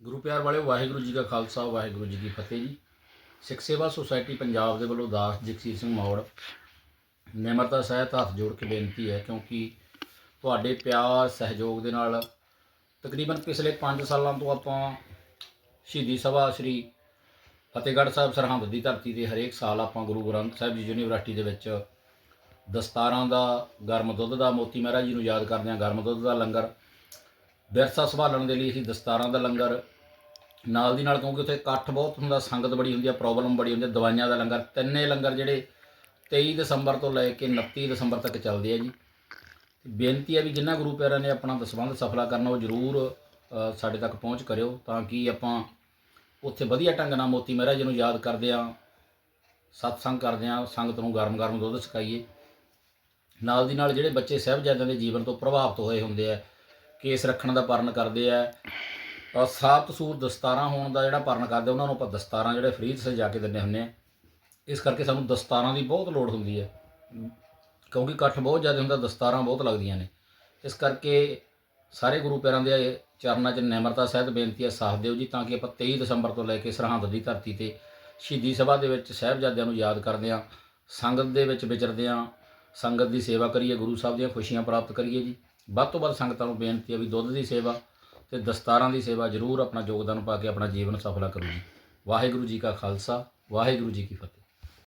ਗੁਰੂ ਪਿਆਰ ਵਾਲੇ ਵਾਹਿਗੁਰੂ ਜੀ ਕਾ ਖਾਲਸਾ, ਵਾਹਿਗੁਰੂ ਜੀ ਕੀ ਫਤਿਹ ਜੀ। ਸਿੱਖ ਸੇਵਾ ਸੁਸਾਇਟੀ ਪੰਜਾਬ ਦੇ ਵੱਲੋਂ ਦਾਸ ਜਗਸੀਰ ਸਿੰਘ ਮੌੜ ਨਿਮਰਤਾ ਸਹਿਤ ਹੱਥ ਜੋੜ ਕੇ ਬੇਨਤੀ ਹੈ, ਕਿਉਂਕਿ ਤੁਹਾਡੇ ਪਿਆਰ, ਸਹਿਯੋਗ ਦੇ ਨਾਲ ਤਕਰੀਬਨ ਪਿਛਲੇ 5 ਸਾਲਾਂ ਤੋਂ ਆਪਾਂ ਸ਼ਹੀਦੀ ਸਭਾ ਸ੍ਰੀ ਫਤਿਹਗੜ੍ਹ ਸਾਹਿਬ ਸਰਹੰਦ ਦੀ ਧਰਤੀ ਤੇ ਹਰੇਕ ਸਾਲ ਆਪਾਂ ਗੁਰੂ ਗ੍ਰੰਥ ਸਾਹਿਬ ਜੀ ਯੂਨੀਵਰਸਿਟੀ ਦੇ ਵਿੱਚ ਦਸਤਾਰਾਂ ਦਾ, ਗਰਮ ਦੁੱਧ ਦਾ, ਮੋਤੀ ਮਹਾਰਾਜ ਜੀ ਨੂੰ ਯਾਦ ਕਰਦੇ ਹਾਂ, ਗਰਮ ਦੁੱਧ ਦਾ ਲੰਗਰ ਵਿਰਸਾ ਸੰਭਾਲਣ ਦੇ ਲਈ ਅਸੀਂ ਦਸਤਾਰਾਂ ਦਾ ਲੰਗਰ, ਨਾਲ ਦੀ ਨਾਲ ਕਿਉਂਕਿ ਉੱਥੇ ਇਕੱਠ ਬਹੁਤ ਹੁੰਦਾ, ਸੰਗਤ ਬੜੀ ਹੁੰਦੀ ਆ ਪ੍ਰੋਬਲਮ ਬੜੀ ਹੁੰਦੀ ਆ, ਦਵਾਈਆਂ ਦਾ ਲੰਗਰ, ਤਿੰਨੇ ਲੰਗਰ ਜਿਹੜੇ 23 ਦਸੰਬਰ ਤੋਂ ਲੈ ਕੇ 29 ਦਸੰਬਰ ਤੱਕ ਚੱਲਦੇ ਆ ਜੀ। ਬੇਨਤੀ ਹੈ ਵੀ ਜਿਨ੍ਹਾਂ ਗੁਰੂ ਪਿਆਰਿਆਂ ਨੇ ਆਪਣਾ ਦਸਵੰਧ ਸਫਲਾ ਕਰਨਾ, ਉਹ ਜ਼ਰੂਰ ਸਾਡੇ ਤੱਕ ਪਹੁੰਚ ਕਰਿਓ ਤਾਂ ਕਿ ਆਪਾਂ ਉੱਥੇ ਵਧੀਆ ਢੰਗ ਨਾਲ ਮੋਤੀ ਮਹਾਰਾਜ ਜੀ ਨੂੰ ਯਾਦ ਕਰਦੇ ਆ, ਸਤਸੰਗ ਕਰਦੇ ਆ, ਸੰਗਤ ਨੂੰ ਗਰਮ-ਗਰਮ ਦੁੱਧ ਛਕਾਈਏ। ਨਾਲ ਦੀ ਨਾਲ ਜਿਹੜੇ ਬੱਚੇ ਸਾਹਿਬਜ਼ਾਦਿਆਂ ਦੇ ਜੀਵਨ ਤੋਂ ਪ੍ਰਭਾਵਿਤ ਹੋਏ ਹੁੰਦੇ ਆ ਕੇਸ ਰੱਖਣ ਦਾ ਪਰਨ ਕਰਦੇ ਆ। ਔਰ ਸਾਫ਼ ਸੂਰ ਦਸਤਾਰਾਂ ਹੋਣ ਦਾ ਜਿਹੜਾ ਪਰਨ ਕਰਦੇ, ਉਹਨਾਂ ਨੂੰ ਆਪਾਂ ਦਸਤਾਰਾਂ ਜਿਹੜੇ ਫ੍ਰੀ 'ਚ ਸਜਾ ਕੇ ਦਿੰਦੇ ਹੁੰਦੇ ਆ। ਇਸ ਕਰਕੇ ਸਾਨੂੰ ਦਸਤਾਰਾਂ ਦੀ ਬਹੁਤ ਲੋੜ ਹੁੰਦੀ ਹੈ ਕਿਉਂਕਿ ਇਕੱਠ ਬਹੁਤ ਜ਼ਿਆਦਾ ਹੁੰਦਾ, ਦਸਤਾਰਾਂ ਬਹੁਤ ਲੱਗਦੀਆਂ ਨੇ। ਇਸ ਕਰਕੇ ਸਾਰੇ ਗੁਰੂ ਪਿਆਰਾਂ ਦੇ ਚਰਨਾਂ 'ਚ ਨਿਮਰਤਾ ਸਹਿਤ ਬੇਨਤੀ ਹੈ ਸਾਥ ਦਿਓ ਜੀ, ਤਾਂ ਕਿ ਆਪਾਂ 23 ਦਸੰਬਰ ਤੋਂ ਲੈ ਕੇ ਸਰਹੰਦ ਦੀ ਧਰਤੀ ਤੇ ਸ਼ਹੀਦੀ ਸਭਾ ਦੇ ਵਿੱਚ ਸਾਹਿਬਜ਼ਾਦਿਆਂ ਨੂੰ ਯਾਦ ਕਰਦੇ ਹਾਂ ਸੰਗਤ ਦੇ ਵਿੱਚ ਵਿਚਰਦੇ ਹਾਂ ਸੰਗਤ ਦੀ ਸੇਵਾ ਕਰੀਏ, ਗੁਰੂ ਸਾਹਿਬ ਦੀਆਂ ਖੁਸ਼ੀਆਂ ਪ੍ਰਾਪਤ ਕਰੀਏ ਜੀ। ਵੱਧ ਤੋਂ ਵੱਧ ਸੰਗਤਾਂ ਨੂੰ ਬੇਨਤੀ ਹੈ ਵੀ ਦੁੱਧ ਦੀ ਸੇਵਾ ਤੇ ਦਸਤਾਰਾਂ ਦੀ ਸੇਵਾ ਜ਼ਰੂਰ ਆਪਣਾ ਯੋਗਦਾਨ ਪਾ ਕੇ ਆਪਣਾ ਜੀਵਨ ਸਫਲਾ ਕਰੋ ਜੀ। ਵਾਹਿਗੁਰੂ ਜੀ ਕਾ ਖਾਲਸਾ, ਵਾਹਿਗੁਰੂ ਜੀ ਕੀ ਫਤਿਹ।